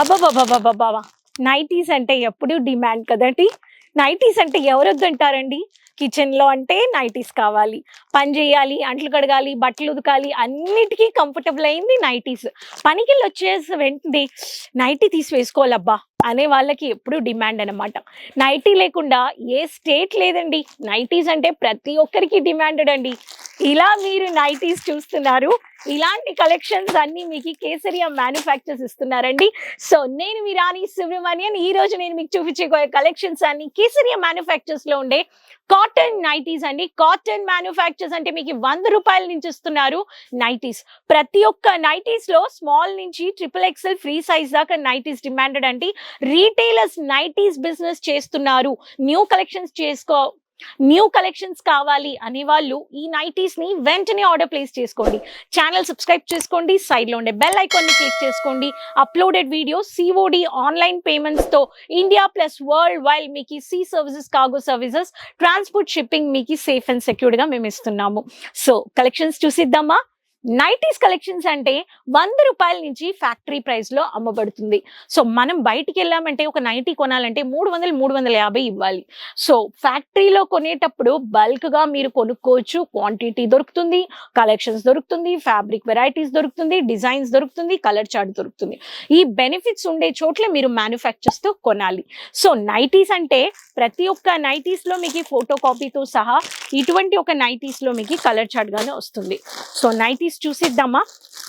అబ్బాబాబాబాబా nighties అంటే ఎప్పుడు demand కదండి? నైటీస్ అంటే ఎవరు వద్దంటారండి కిచెన్లో అంటే నైటీస్ కావాలి. పని చేయాలి అంట్లు కడగాలి బట్టలు ఉదకాలి అన్నిటికీ కంఫర్టబుల్ అయింది నైటీస్. పనికి వచ్చేసి వెంటనే నైటీ తీసి వేసుకోవాలబ్బా అనే వాళ్ళకి ఎప్పుడు డిమాండ్ అనమాట నైటీ లేకుండా ఏ స్టేట్ లేదండి. నైటీస్ అంటే ప్రతి ఒక్కరికి డిమాండెడ్ అండి. ఇలా మీరు నైటీస్ చూస్తున్నారు. ఇలాంటి కలెక్షన్స్ అన్ని మీకు కేసరియా మ్యానుఫ్యాక్చర్స్ ఇస్తున్నారండి. సో నేను మీ రాణి సుబ్రహ్మణ్యన్ ఈ రోజు నేను మీకు చూపించే కలెక్షన్స్ అన్ని కేసరియా మ్యానుఫ్యాక్చర్స్లో ఉండే కాటన్ నైటీస్ అండి. కాటన్ మ్యానుఫ్యాక్చర్స్ అంటే మీకు వంద రూపాయల నుంచి ఇస్తున్నారు నైటీస్. ప్రతి ఒక్క నైటీస్లో స్మాల్ నుంచి ట్రిపుల్ ఎక్స్ఎల్ ఫ్రీ సైజ్ దాకా నైటీస్ డిమాండెడ్ అండి. రీటైలర్స్ నైటీస్ బిజినెస్ చేస్తున్నారు. న్యూ కలెక్షన్స్ చేసుకో న్యూ కలెక్షన్స్ కావాలి అనే వాళ్ళు ఈ నైటీస్ని వెంటనే ఆర్డర్ ప్లేస్ చేసుకోండి. ఛానల్ సబ్స్క్రైబ్ చేసుకోండి. సైడ్లో ఉండే బెల్ ఐకాన్ని క్లిక్ చేసుకోండి. అప్లోడెడ్ వీడియోస్ సిఓడి ఆన్లైన్ పేమెంట్స్తో ఇండియా ప్లస్ వరల్డ్ వైడ్ మీకు sea services cargo services transport shipping మీకు సేఫ్ అండ్ సెక్యూర్డ్గా మేము ఇస్తున్నాము. సో కలెక్షన్స్ చూసిద్దామా? నైటీస్ కలెక్షన్స్ అంటే వంద రూపాయల నుంచి ఫ్యాక్టరీ ప్రైస్లో అమ్మబడుతుంది. సో మనం బయటికి వెళ్ళామంటే ఒక నైటీ కొనాలంటే మూడు వందలు మూడు వందల యాభై ఇవ్వాలి. సో ఫ్యాక్టరీలో కొనేటప్పుడు బల్క్గా మీరు కొనుక్కోవచ్చు. క్వాంటిటీ దొరుకుతుంది కలెక్షన్స్ దొరుకుతుంది ఫ్యాబ్రిక్ వెరైటీస్ దొరుకుతుంది డిజైన్స్ దొరుకుతుంది కలర్ చార్ట్ దొరుకుతుంది. ఈ బెనిఫిట్స్ ఉండే చోట్ల మీరు మ్యానుఫ్యాక్చర్స్తో కొనాలి. సో నైటీస్ అంటే ప్రతి ఒక్క నైటీస్లో మీకు ఫోటో కాపీతో సహా ఇటువంటి ఒక నైటీస్లో మీకు కలర్ చార్ట్ గానే వస్తుంది. సో నైటీస్ చూసిద్దామా?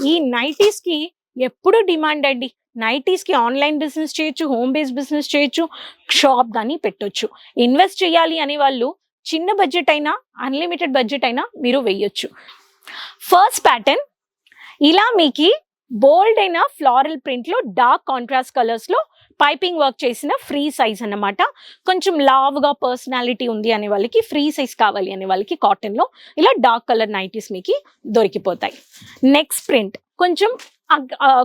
ఈ నైటీస్కి ఎప్పుడు డిమాండ్ అండి? నైటీస్కి ఆన్లైన్ బిజినెస్ చేయొచ్చు హోమ్ బేస్ బిజినెస్ చేయొచ్చు షాప్ కానీ పెట్టొచ్చు. ఇన్వెస్ట్ చేయాలి అనే వాళ్ళు చిన్న బడ్జెట్ అయినా అన్లిమిటెడ్ బడ్జెట్ అయినా మీరు వెయ్యొచ్చు. ఫస్ట్ ప్యాటర్న్ ఇలా మీకు బోల్డ్ అయిన ఫ్లారల్ ప్రింట్లో డార్క్ కాంట్రాస్ట్ కలర్స్లో పైపింగ్ వర్క్ చేసిన ఫ్రీ సైజ్ అన్నమాట. కొంచెం లావుగా పర్సనాలిటీ ఉంది అనే వాళ్ళకి ఫ్రీ సైజ్ కావాలి అనే వాళ్ళకి కాటన్లో ఇలా డార్క్ కలర్ నైటీస్ మీకు దొరికిపోతాయి. Next print. కొంచెం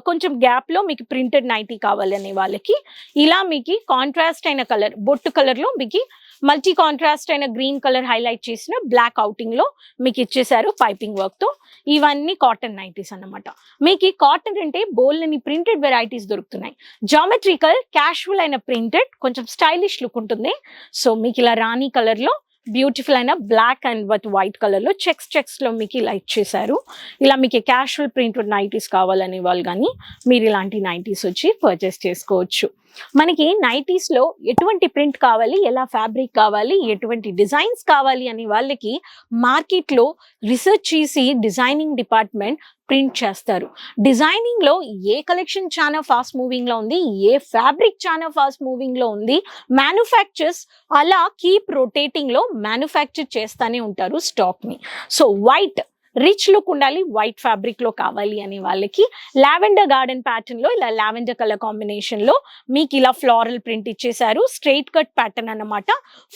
కొంచెం గ్యాప్లో మీకు ప్రింటెడ్ నైటీ కావాలనే వాళ్ళకి ఇలా మీకు కాంట్రాస్ట్ అయిన కలర్ బొట్టు కలర్లో మీకు మల్టీ కాంట్రాస్ట్ అయిన గ్రీన్ కలర్ హైలైట్ చేసిన బ్లాక్ అవుటింగ్లో మీకు ఇచ్చేసారు పైపింగ్ వర్క్తో. ఇవన్నీ కాటన్ నైటీస్ అన్నమాట. మీకు ఈ కాటన్ అంటే బోల్ని ప్రింటెడ్ వెరైటీస్ దొరుకుతున్నాయి. జామెట్రికల్ క్యాషువల్ అయిన ప్రింటెడ్ కొంచెం స్టైలిష్ లుక్ ఉంటుంది. సో మీకు ఇలా రాణి కలర్లో బ్యూటిఫుల్ అయిన బ్లాక్ అండ్ విత్ వైట్ కలర్లో చెక్స్ చెక్స్లో మీకు లైట్ ఇచ్చేసారు ఇలా మీకు క్యాషువల్ ప్రింటెడ్ నైటీస్ కావాలనే వాళ్ళు కానీ మీరు ఇలాంటి నైటీస్ వచ్చి పర్చేస్ చేసుకోవచ్చు. మనకి నైటీస్లో ఎటువంటి ప్రింట్ కావాలి ఎలా ఫ్యాబ్రిక్ కావాలి ఎటువంటి డిజైన్స్ కావాలి అనే వాళ్ళకి మార్కెట్లో రీసెర్చ్ చేసి డిజైనింగ్ డిపార్ట్మెంట్ ప్రింట్ చేస్తారు. డిజైనింగ్లో ఏ కలెక్షన్ చాలా ఫాస్ట్ మూవింగ్లో ఉంది ఏ ఫ్యాబ్రిక్ చాలా ఫాస్ట్ మూవింగ్లో ఉంది మ్యానుఫ్యాక్చర్స్ అలా కీప్ రొటేటింగ్లో మ్యానుఫ్యాక్చర్ చేస్తానే ఉంటారు స్టాక్ని సో వైట్ రిచ్ లుక్ ఉండాలి వైట్ ఫ్యాబ్రిక్లో కావాలి అనే వాళ్ళకి. లావెండర్ గార్డెన్ ప్యాటర్న్లో ఇలా లావెండర్ కలర్ కాంబినేషన్లో మీకు ఇలా ఫ్లారల్ ప్రింట్ ఇచ్చేసారు స్ట్రైట్ కట్ ప్యాటర్న్ అన్నమాట.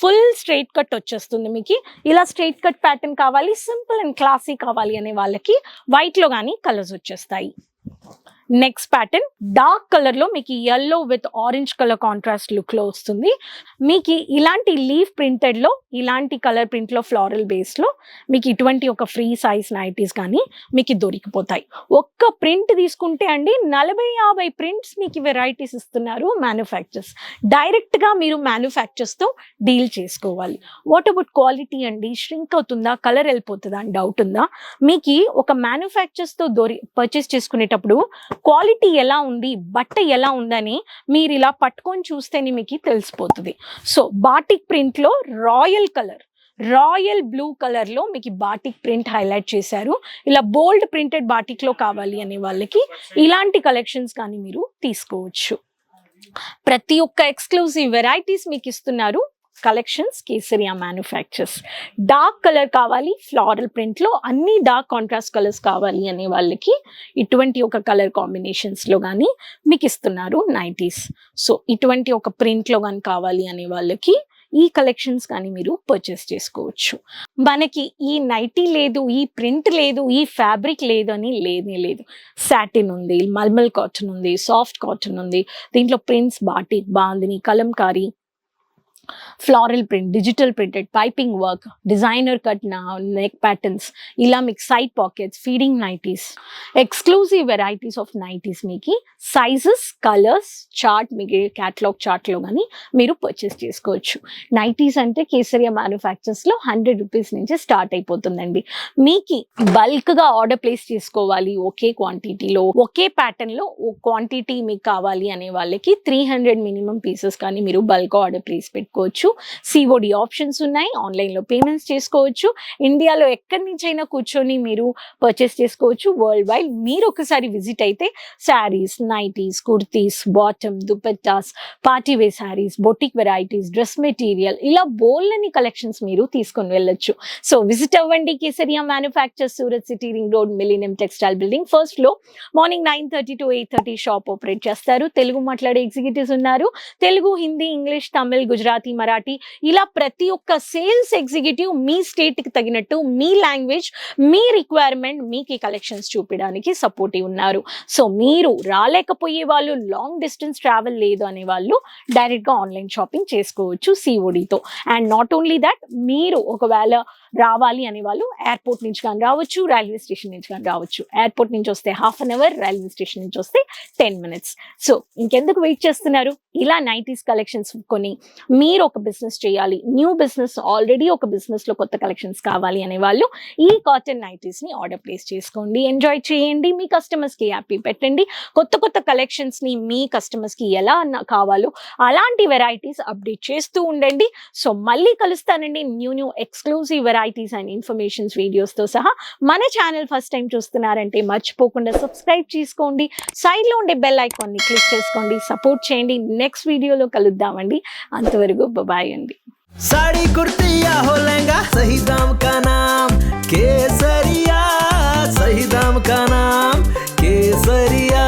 ఫుల్ స్ట్రైట్ కట్ వచ్చేస్తుంది మీకు. ఇలా స్ట్రైట్ కట్ ప్యాటర్న్ కావాలి సింపుల్ అండ్ క్లాసీ కావాలి అనే వాళ్ళకి వైట్లో కానీ కలర్స్ వచ్చేస్తాయి. నెక్స్ట్ ప్యాటర్న్ డార్క్ కలర్లో మీకు yellow with orange colour contrast లుక్లో వస్తుంది. మీకు ఇలాంటి లీఫ్ ప్రింటెడ్లో ఇలాంటి కలర్ ప్రింట్లో ఫ్లారల్ బేస్లో మీకు ఇటువంటి ఒక ఫ్రీ సైజ్ నైటీస్ కానీ మీకు దొరికిపోతాయి. ఒక్క ప్రింట్ తీసుకుంటే అండి నలభై యాభై ప్రింట్స్ మీకు వెరైటీస్ ఇస్తున్నారు మ్యానుఫ్యాక్చర్స్ డైరెక్ట్గా మీరు మ్యానుఫ్యాక్చర్స్తో డీల్ చేసుకోవాలి. వాట్ అబౌట్ క్వాలిటీ అండి? ష్రింక్ అవుతుందా? కలర్ వెళ్ళిపోతుందా? అని డౌట్ ఉందా? మీకు ఒక మ్యానుఫ్యాక్చర్స్తో దొరి పర్చేస్ చేసుకునేటప్పుడు క్వాలిటీ ఎలా ఉంది బట్ట ఎలా ఉందని మీరు ఇలా పట్టుకొని చూస్తేనే మీకు తెలిసిపోతుంది. సో బాటిక్ ప్రింట్లో రాయల్ కలర్ రాయల్ బ్లూ కలర్లో మీకు బాటిక్ ప్రింట్ హైలైట్ చేశారు. ఇలా బోల్డ్ ప్రింటెడ్ బాటిక్లో కావాలి అనే వాళ్ళకి ఇలాంటి కలెక్షన్స్ కానీ మీరు తీసుకోవచ్చు. ప్రతి ఒక్క ఎక్స్క్లూజివ్ వెరైటీస్ మీకు ఇస్తున్నారు. Collections Kesariya manufacturers dark colour కావాలి ఫ్లారల్ ప్రింట్లో అన్ని డార్క్ కాంట్రాస్ట్ కలర్స్ కావాలి అనే వాళ్ళకి ఇటువంటి ఒక కలర్ కాంబినేషన్స్లో కానీ మీకు ఇస్తున్నారు నైటీస్ సో ఇటువంటి ఒక ప్రింట్లో కానీ కావాలి అనే వాళ్ళకి ఈ కలెక్షన్స్ కానీ మీరు పర్చేస్ చేసుకోవచ్చు. మనకి ఈ నైటీ లేదు ఈ ప్రింట్ లేదు ఈ ఫ్యాబ్రిక్ లేదు అని లేనే లేదు. సాటిన్ ఉంది మల్మల్ కాటన్ ఉంది సాఫ్ట్ కాటన్ ఉంది. దీంట్లో prints batik bandhani Kalamkari floral print digital printed piping work designer cut నా నెక్ ప్యాటర్న్స్ ఇలా మీకు side pockets feeding nighties exclusive varieties of nighties మీకు సైజెస్ కలర్స్ చార్ట్ మీకు క్యాటలాగ్ చార్ట్లో కానీ మీరు పర్చేస్ చేసుకోవచ్చు నైటీస్ అంటే కేసరియా మ్యానుఫ్యాక్చర్స్లో హండ్రెడ్ రూపీస్ నుంచి స్టార్ట్ అయిపోతుందండి మీకు బల్క్గా ఆర్డర్ ప్లేస్ చేసుకోవాలి ఒకే క్వాంటిటీలో ఒకే ప్యాటర్న్లో క్వాంటిటీ మీకు కావాలి అనే వాళ్ళకి త్రీ హండ్రెడ్ మినిమం పీసెస్ కానీ మీరు బల్క్ ఆర్డర్ ప్లేస్ పెట్టుకోవచ్చు సిఓడి ఆప్షన్స్ ఉన్నాయి. ఆన్లైన్లో పేమెంట్స్ చేసుకోవచ్చు. ఇండియాలో ఎక్కడి నుంచైనా అయినా కూర్చొని మీరు పర్చేస్ చేసుకోవచ్చు. వరల్డ్ వైడ్ మీరు ఒకసారి విజిట్ అయితే saris nighties kurtis bottom dupattas party wear saris boutique varieties dress material ఇలా బోల్ని కలెక్షన్స్ మీరు తీసుకొని వెళ్ళొచ్చు. సో విజిట్ అవ్వండి Kesariya manufacture Surat city ring road millennium textile building ఫస్ట్లో morning nine thirty to eight thirty shop operate చేస్తారు. తెలుగు మాట్లాడే executives ఉన్నారు. తెలుగు హిందీ ఇంగ్లీష్ తమిళ్ గుజరాతీ మరాఠీ ఇలా ప్రతి ఒక్క సేల్స్ ఎగ్జిక్యూటివ్ మీ స్టేట్కి తగినట్టు మీ లాంగ్వేజ్ మీ రిక్వైర్మెంట్ మీకు కలెక్షన్స్ చూపించడానికి సపోర్టివ్ ఉన్నారు. సో మీరు రాలేకపోయే వాళ్ళు లాంగ్ డిస్టెన్స్ ట్రావెల్ లేదు అనే వాళ్ళు డైరెక్ట్గా ఆన్లైన్ షాపింగ్ చేసుకోవచ్చు సిఓడితో అండ్ నాట్ ఓన్లీ దట్ మీరు ఒకవేళ రావాలి అనే వాళ్ళు ఎయిర్పోర్ట్ నుంచి కానీ రావచ్చు రైల్వే స్టేషన్ నుంచి కానీ రావచ్చు. ఎయిర్పోర్ట్ నుంచి వస్తే half an hour railway station నుంచి వస్తే టెన్ మినిట్స్ సో ఇంకెందుకు వెయిట్ చేస్తున్నారు? ఇలా నైటీస్ కలెక్షన్స్ కొని మీరు ఒక బిజినెస్ చేయాలి. న్యూ బిజినెస్ ఆల్రెడీ ఒక బిజినెస్లో కొత్త కలెక్షన్స్ కావాలి అనే వాళ్ళు ఈ కాటన్ నైటీస్ని ఆర్డర్ ప్లేస్ చేసుకోండి. ఎంజాయ్ చేయండి. మీ కస్టమర్స్కి హ్యాపీ పెట్టండి. కొత్త కొత్త కలెక్షన్స్ని మీ కస్టమర్స్కి ఎలా కావాలో అలాంటి వెరైటీస్ అప్డేట్ చేస్తూ ఉండండి. సో మళ్ళీ కలుస్తానండి new new exclusive varieties and informations వీడియోస్తో సహా. మన ఛానల్ ఫస్ట్ టైం చూస్తున్నారంటే మర్చిపోకుండా సబ్స్క్రైబ్ చేసుకోండి. సైడ్లో ఉండే బెల్ ఐకాన్ని క్లిక్ చేసుకోండి. సపోర్ట్ చేయండి. నెక్స్ట్ వీడియోలో కలుద్దామండి. అంతవరకు బాయ్ అండి. సాడీ కుర్తియా హో లెంగా సహీ దామ్ కా నామ్ కేసరియా సహీ దామ్ కా నామ్ కేసరియా